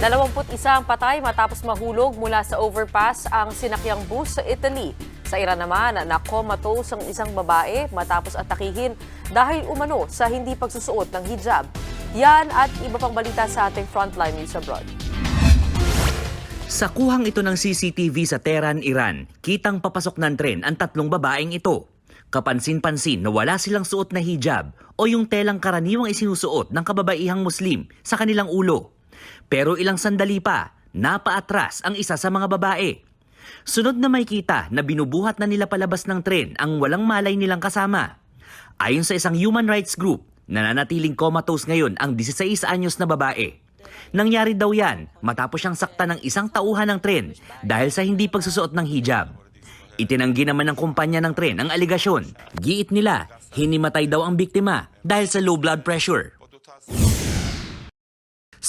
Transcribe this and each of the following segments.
21 patay matapos mahulog mula sa overpass ang sinakyang bus sa Italy. Sa Iran naman, nakomatos ang isang babae matapos atakihin dahil umano sa hindi pagsusuot ng hijab. Yan at iba pang balita sa ating Frontline News Abroad. Sa kuhang ito ng CCTV sa Tehran, Iran, kitang papasok ng tren ang tatlong babaeng ito. Kapansin-pansin na wala silang suot na hijab o yung telang karaniwang isinusuot ng kababaihang Muslim sa kanilang ulo. Pero ilang sandali pa, napaatras ang isa sa mga babae. Sunod na may kita na binubuhat na nila palabas ng tren ang walang malay nilang kasama. Ayon sa isang human rights group, nananatiling comatose ngayon ang 16 anyos na babae. Nangyari daw yan matapos siyang sakta ng isang tauhan ng tren dahil sa hindi pagsusuot ng hijab. Itinanggi naman ng kumpanya ng tren ang aligasyon. Giit nila, hinimatay daw ang biktima dahil sa low blood pressure.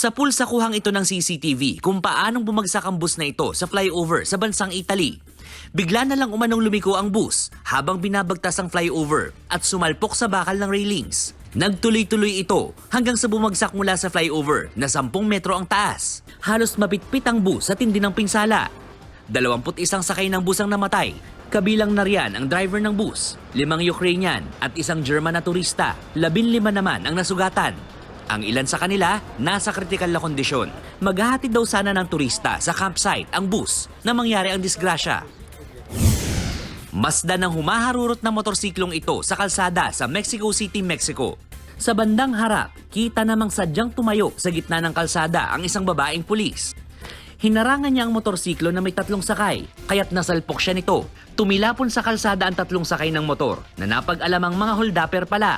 Sa pulsa kuhang ito ng CCTV kung paanong bumagsak ang bus na ito sa flyover sa bansang Italy. Bigla na lang umanong lumiko ang bus habang binabagtas ang flyover at sumalpok sa bakal ng railings. Nagtuloy-tuloy ito hanggang sa bumagsak mula sa flyover na 10 metro ang taas. Halos mapitpit ang bus sa tindi ng pinsala. 21 sakay ng bus ang namatay. Kabilang na riyan ang driver ng bus, limang Ukrainian at isang German na turista. Labinlima naman ang nasugatan. Ang ilan sa kanila nasa kritikal na kondisyon. Maghahatid daw sana ng turista sa campsite ang bus na mangyari ang disgrasya. Masda ng humaharurot na motorsiklong ito sa kalsada sa Mexico City, Mexico. Sa bandang harap, kita namang sadyang tumayo sa gitna ng kalsada ang isang babaeng pulis. Hinarangan niya ang motorsiklo na may tatlong sakay, kaya't nasalpok siya nito. Tumilapon sa kalsada ang tatlong sakay ng motor na napag-alamang mga holdapper pala.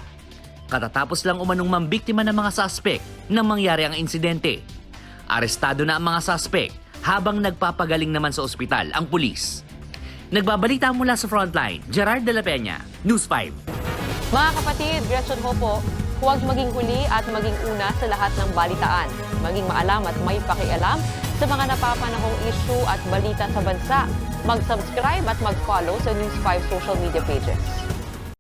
Katatapos lang umanong mambiktima ng mga suspect nang mangyari ang insidente. Arestado na ang mga suspect habang nagpapagaling naman sa ospital ang pulis. Nagbabalita mula sa frontline, Gerard de la Peña, News 5. Mga kapatid, Gretchen Hopo, huwag maging huli at maging una sa lahat ng balitaan. Maging maalam at may pakialam sa mga napapanahong issue at balita sa bansa. Mag-subscribe at mag-follow sa News 5 social media pages.